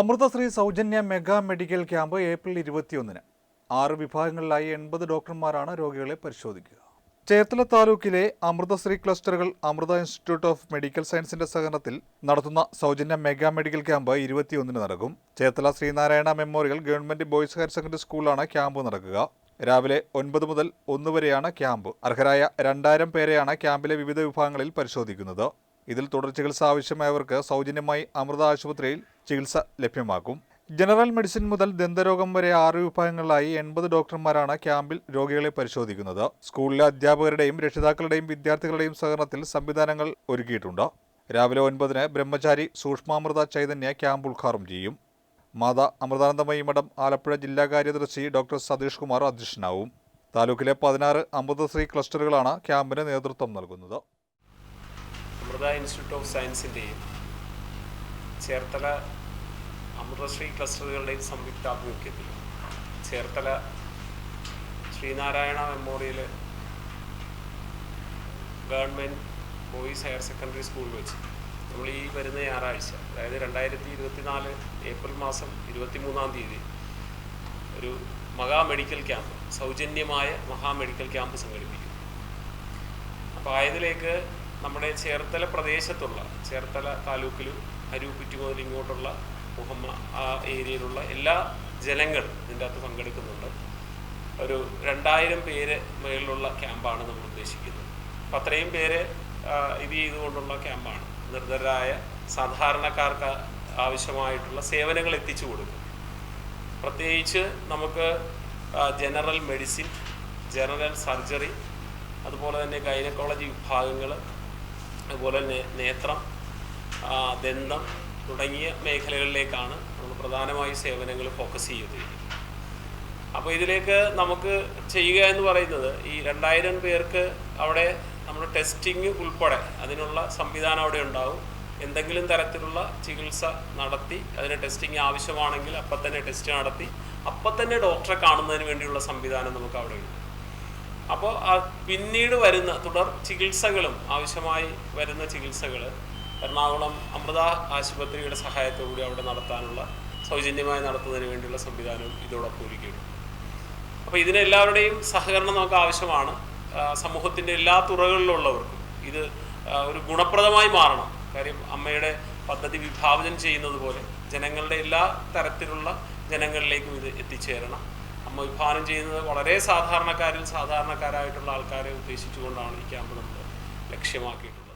അമൃതശ്രീ സൗജന്യ mega medical camp April ഇരുപത്തിയൊന്നിന്. ആറ് വിഭാഗങ്ങളിലായി എൺപത് ഡോക്ടർമാരാണ് രോഗികളെ പരിശോധിക്കുക. ചേർത്തല താലൂക്കിലെ അമൃതശ്രീ ക്ലസ്റ്ററുകൾ അമൃത ഇൻസ്റ്റിറ്റ്യൂട്ട് ഓഫ് മെഡിക്കൽ സയൻസിന്റെ സഹകരണത്തിൽ നടത്തുന്ന സൗജന്യ മെഗാ മെഡിക്കൽ ക്യാമ്പ് ഇരുപത്തിയൊന്നിന് നടക്കും. Cherthala Sreenarayana memorial government boys higher secondary സ്കൂളിലാണ് ക്യാമ്പ് നടക്കുക. രാവിലെ ഒൻപത് മുതൽ ഒന്ന് വരെയാണ് ക്യാമ്പ്. അർഹരായ രണ്ടായിരം പേരെയാണ് ക്യാമ്പിലെ വിവിധ വിഭാഗങ്ങളിൽ പരിശോധിക്കുന്നത്. ഇതിൽ തുടർ ചികിത്സ ആവശ്യമായവർക്ക് സൗജന്യമായി അമൃത ആശുപത്രിയിൽ ചികിത്സ ലഭ്യമാക്കും ജനറൽ മെഡിസിൻ മുതൽ ദന്തരോഗം വരെ ആറ് വിഭാഗങ്ങളിലായി എൺപത് ഡോക്ടർമാരാണ് ക്യാമ്പിൽ രോഗികളെ പരിശോധിക്കുന്നത്. സ്കൂളിലെ അധ്യാപകരുടെയും രക്ഷിതാക്കളുടെയും വിദ്യാർത്ഥികളുടെയും സഹകരണത്തിൽ സംവിധാനങ്ങൾ ഒരുക്കിയിട്ടുണ്ട്. രാവിലെ ഒൻപതിന് ബ്രഹ്മചാരി സൂക്ഷ്മാമൃത ചൈതന്യ ക്യാമ്പ് ഉദ്ഘാടനം ചെയ്യും. മാതാ അമൃതാനന്ദമയി മഠം ആലപ്പുഴ ജില്ലാ കാര്യദർശി ഡോക്ടർ സതീഷ് കുമാർ അധ്യക്ഷനാവും. താലൂക്കിലെ പതിനാറ് അമൃതശ്രീ ക്ലസ്റ്ററുകളാണ് ക്യാമ്പിന് നേതൃത്വം നൽകുന്നത്. അമൃത ഇൻസ്റ്റിറ്റ്യൂട്ട് ഓഫ് സയൻസിന്റെയും ചേർത്തല അമൃതശ്രീ ക്ലസ്റ്ററുകളുടെയും സംയുക്താഭിമുഖ്യത്തിൽ Cherthala Sreenarayana memorial government boys higher secondary സ്കൂളിൽ വെച്ച്. നമ്മൾ ഈ വരുന്ന ഞായറാഴ്ച അതായത് രണ്ടായിരത്തി ഇരുപത്തിനാല് ഏപ്രിൽ മാസം ഇരുപത്തി മൂന്നാം തീയതി ഒരു മഹാ മെഡിക്കൽ ക്യാമ്പ് സൗജന്യമായ മഹാ മെഡിക്കൽ ക്യാമ്പ് സംഘടിപ്പിക്കും. അപ്പോൾ ആയതിലേക്ക് നമ്മുടെ ചേർത്തല പ്രദേശത്തുള്ള ചേർത്തല താലൂക്കിലും അരൂക്കുറ്റി മുതൽ ഇങ്ങോട്ടുള്ള മുഹമ്മ ആ ഏരിയയിലുള്ള എല്ലാ ജനങ്ങളും ഇതിന്റെ അകത്ത് പങ്കെടുക്കുന്നുണ്ട്. ഒരു രണ്ടായിരം പേര് മേളിലുള്ള ക്യാമ്പാണ് നമ്മൾ ഉദ്ദേശിക്കുന്നത്. അപ്പം അത്രയും പേര് ഇത് ചെയ്തുകൊണ്ടുള്ള ക്യാമ്പാണ്. നിർദ്ധരായ സാധാരണക്കാർക്ക് ആവശ്യമായിട്ടുള്ള സേവനങ്ങൾ എത്തിച്ചു കൊടുക്കും. പ്രത്യേകിച്ച് നമുക്ക് ജനറൽ മെഡിസിൻ ജനറൽ സർജറി അതുപോലെ തന്നെ ഗൈനക്കോളജി വിഭാഗങ്ങൾ അതുപോലെ തന്നെ നേത്രം ദന്തം തുടങ്ങിയ മേഖലകളിലേക്കാണ് നമ്മൾ പ്രധാനമായി സേവനങ്ങൾ ഫോക്കസ് ചെയ്തിരിക്കുന്നത് അപ്പോൾ ഇതിലേക്ക് നമുക്ക് ചെയ്യുക എന്ന് പറയുന്നത് ഈ രണ്ടായിരം പേർക്ക് അവിടെ നമ്മുടെ ടെസ്റ്റിംഗ് ഉൾപ്പെടെ അതിനുള്ള സംവിധാനം അവിടെ ഉണ്ടാവും. എന്തെങ്കിലും തരത്തിലുള്ള ചികിത്സ നടത്തി അതിന് ടെസ്റ്റിംഗ് ആവശ്യമാണെങ്കിൽ അപ്പം തന്നെ ടെസ്റ്റ് നടത്തി അപ്പം തന്നെ ഡോക്ടറെ കാണുന്നതിന് വേണ്ടിയുള്ള സംവിധാനം നമുക്ക് അവിടെ ഉണ്ട്. അപ്പോൾ പിന്നീട് വരുന്ന തുടർ ചികിത്സകളും ആവശ്യമായി വരുന്ന ചികിത്സകൾ എറണാകുളം അമൃത ആശുപത്രിയുടെ സഹായത്തോടുകൂടി അവിടെ നടത്താനുള്ള സൗജന്യമായി നടത്തുന്നതിന് വേണ്ടിയുള്ള സംവിധാനവും ഇതോടൊപ്പം ഒരുക്കിയിട്ടുണ്ട്. അപ്പോൾ ഇതിനെല്ലാവരുടെയും സഹകരണം നമുക്ക് ആവശ്യമാണ്. സമൂഹത്തിന്റെ എല്ലാ തുറകളിലുള്ളവർക്കും ഇത് ഒരു ഗുണപ്രദമായി മാറണം. കാര്യം അമ്മയുടെ പദ്ധതി വിഭാവനം ചെയ്യുന്നത് പോലെ ജനങ്ങളുടെ എല്ലാ തരത്തിലുള്ള ജനങ്ങളിലേക്കും ഇത് എത്തിച്ചേരണം. അമ്മ വിഭാവനം ചെയ്യുന്നത് വളരെ സാധാരണക്കാരിൽ സാധാരണക്കാരായിട്ടുള്ള ആൾക്കാരെ ഉദ്ദേശിച്ചുകൊണ്ടാണ് ഈ ക്യാമ്പ് നമ്മൾ ലക്ഷ്യമാക്കിയിട്ടുള്ളത്.